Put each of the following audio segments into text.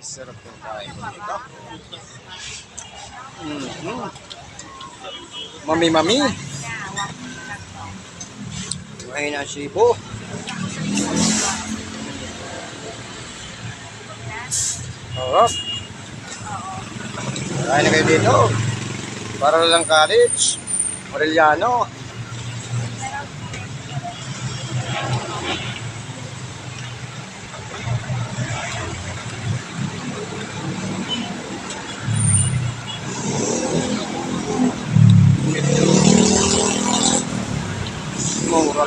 Sarap yung kain dito. Mm-hmm. Mami-mami. Ayun ang sibo. Sarap. Kain na kayo dito. Para lang college. Morellano. Mura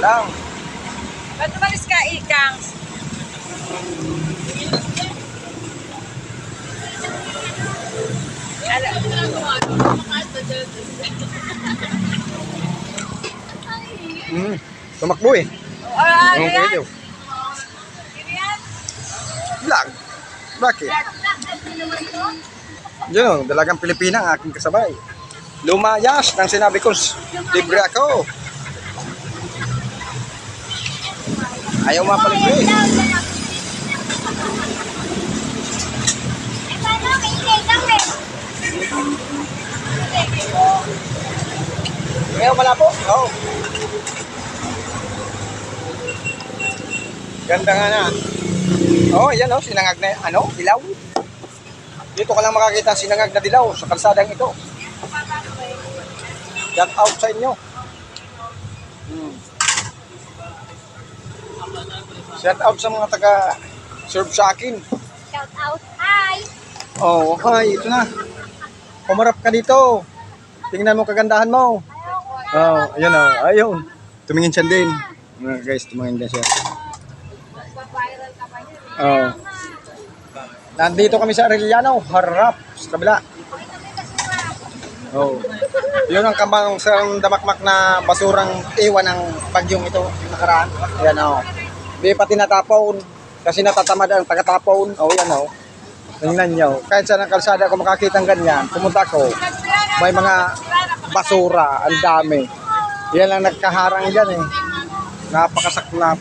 lang. Ba't umalis ka, Ikang? Ala, Mm. Tumakbo eh. yan? video. Ano yan? Vlog. Bakit? Yun, oh, dalagang Pilipina ang aking kasabay. Lumayas nang sinabi ko, libre ako. Ayaw mapalibre. Ayaw malabo. Oo. Ganda nga na. Oh, yan oh, sinangag na, ano, dilaw. Dito ka lang makakita ang sinangag na dilaw sa kalsadang ito. Shout out sa inyo. Hmm. Shout out sa mga taga serve sa akin. Shout out. Hi! Oh, hi, ito na. Pumarap ka dito. Tingnan mo kagandahan mo. Oh, ayun oh, ayun. Tumingin siya din. Mga guys, tumingin din siya. Oh. Nandito kami sa Arellano, harap sa kabila. Oh. Yun ang kambang sa damakmak na basurang iwan ng bagyong ito nakaraan. Ayan oh. Di pa tinatapon kasi natatamad ang tagatapon. Oh, yan oh. Tingnan nyo. Kahit saan ang kalsada ko makakita ng ganyan, pumunta ko, may mga basura, ang dami. Yan lang nagkaharang dyan eh. Napakasaklap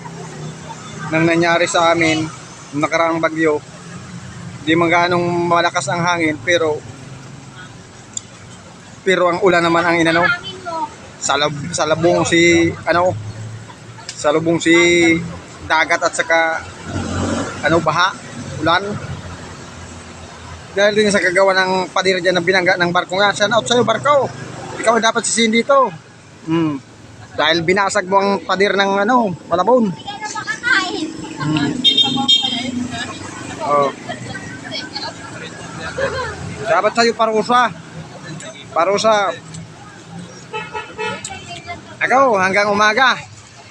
nang nangyari sa amin nakaraang bagyo. Di man malakas ang hangin pero pero ang ulan naman ang inano salab salabong si ano salubong si dagat at saka ano baha ulan dahil din sa kagawa ng padir dyan ng binangga ng barko nga shout out sa'yo barko ikaw dapat sisihin dito hmm. dahil binasag mo ang padir ng ano malabon Oh. Dapat sa'yo parusa. Parusa. Ako, hanggang umaga.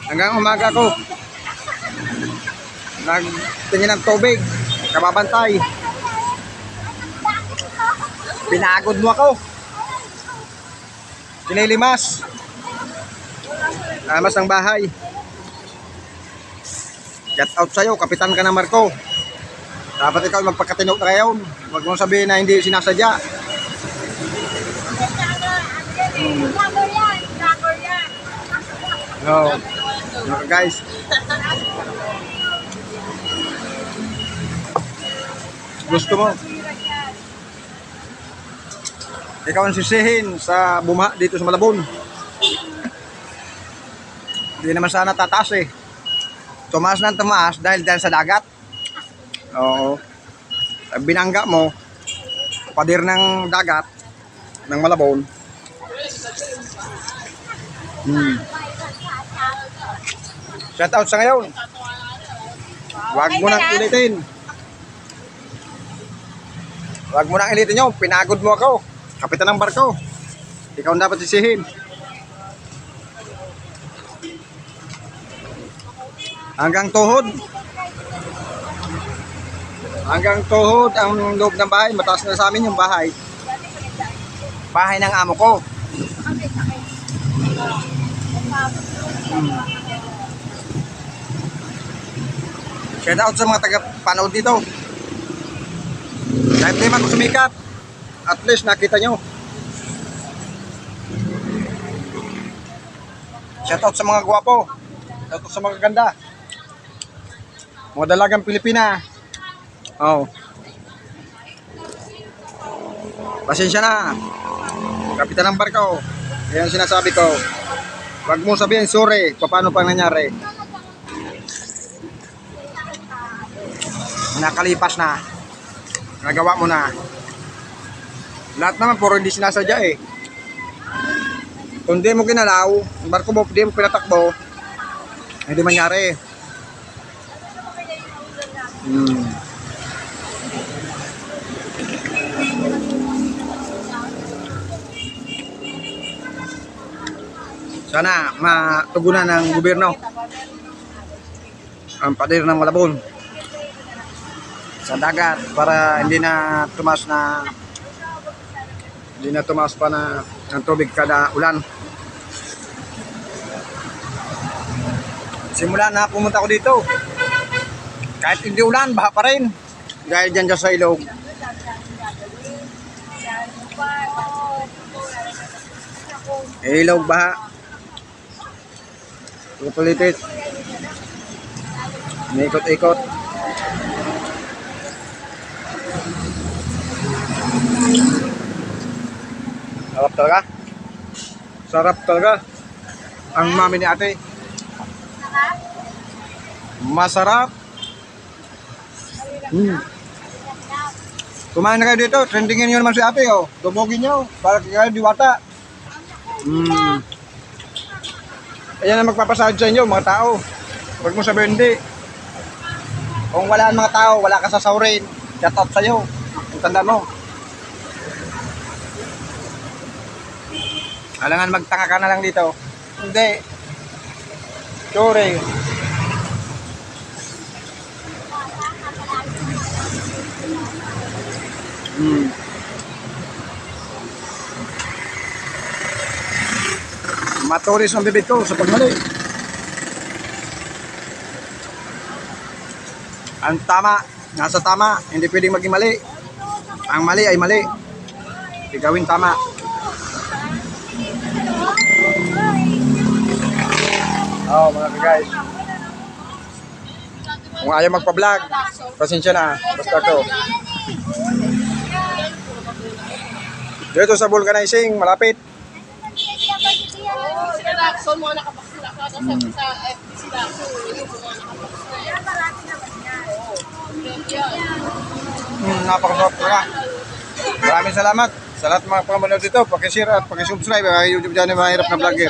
Hanggang umaga ko. Nagtingin ng tubig. Kababantay. Pinagod mo ako. Kinilimas. Lamas ng bahay. Get out sa'yo, kapitan ka na Marco. Dapat ikaw magpagkatino na ngayon. Huwag mong sabihin na hindi sinasadya. Yan! No. no guys. Gusto mo? Ikaw ang sisihin sa bumaha dito sa Malabon. Hindi naman sana tataas eh. Tumaas ng tumaas dahil dahil sa dagat. Oo. Binangga mo, padir ng dagat, ng Malabon. Hmm. Shout out sa ngayon. Huwag mo nang ulitin. Huwag mo nang ulitin yun. Pinagod mo ako. Kapitan ng barko. Ikaw dapat sisihin. Hanggang tuhod. Hanggang tuhod ang loob ng bahay. Mataas na sa amin yung bahay. Bahay ng amo ko. Shout out sa mga taga-panood dito. Kahit di man sumikat, at least nakita nyo. Shout out sa mga gwapo. Shout out sa mga ganda. Mga dalagang Pilipina. Oh. Pasensya na. Kapitan ng barko. Yan sinasabi ko. Huwag mo sabihin sorry. Paano pa nangyari? Nakalipas na. Nagawa mo na. Lahat naman puro hindi sinasadya eh. Kung di mo kinalaw, ang barko mo, di mo pinatakbo, hindi mangyari. Hmm. Sana matugunan ng gobyerno ang pader ng Malabon sa dagat para hindi na tumas na hindi na tumas pa na ang tubig kada ulan. Simula na pumunta ko dito. Kahit hindi ulan, baha pa rin. Dahil dyan dyan sa ilog. Ilog, baha. Pupulitit. Ikot-ikot. Sarap talaga. Sarap talaga. Ang mami ni ate. Masarap. Hmm. Kumain na kayo dito. Trendingin nyo naman si ate. Oh. Tumugin nyo. Para kayo diwata. Hmm. Ayan ang magpapasahod sa inyo, mga tao. Huwag mo sabihin hindi. Kung wala ang mga tao, wala ka sa saurin. Shout out sa'yo. Ang tanda mo. Alangan magtaka ka na lang dito. Hindi. Sorry. Hmm. Maturis ang bibig ko sa pagmali. Ang tama, nasa tama, hindi pwedeng maging mali. Ang mali ay mali. Hindi gawin Oh, mga guys. Kung ayaw magpa-vlog, pasensya na. Basta ko. Dito sa vulcanizing, malapit. Nakapakita. Hmm, napakasarap talaga. Maraming salamat sa lahat mga pamanood dito. Pakishare at pakisubscribe. Ang YouTube channel, mahirap na vlogger.